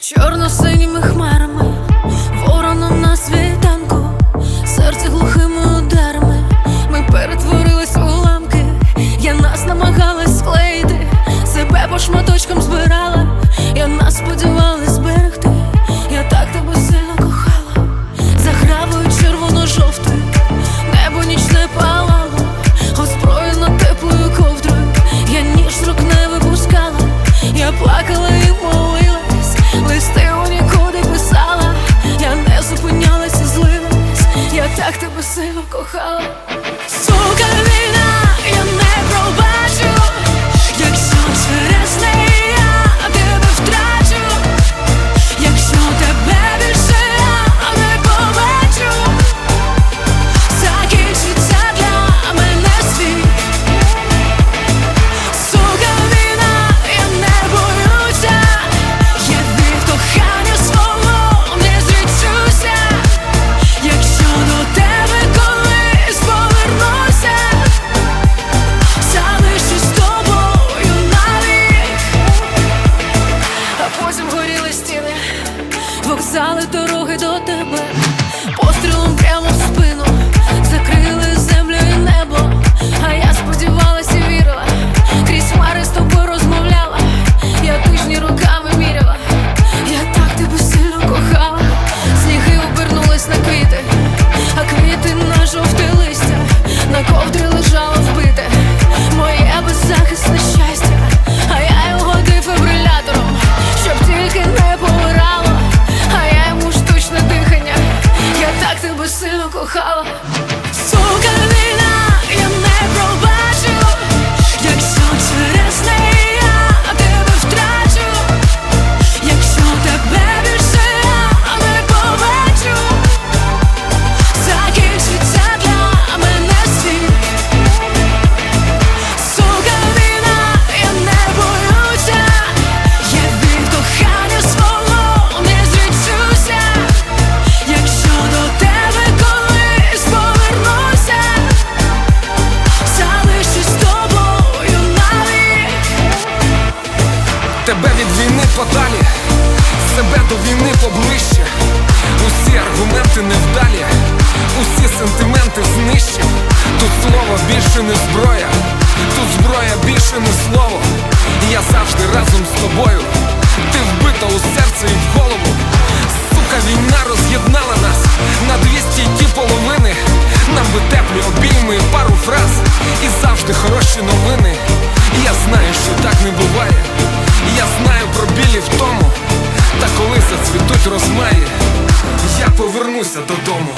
Чорно-синіми хмарами, вороном на світанку, серце глухими ударами, ми перетворились у ламки, я нас намагалась склеїти, себе по шматочкам збирала, я нас поділила потім горіли стіни, вокзали, дороги до тебе, пострілом прямо в до війни поближче, усі аргументи невдалі, усі сентименти знищив. Тут слово більше не зброя, тут зброя більше не слово. Я завжди разом з тобою. Ти вбита у серце і в голову. Сука, війна роз'єднала нас на двісті ті половини. Нам би теплі обійми пару фраз, і завжди хороші новини. зацвітуть розмаї, я повернуся додому.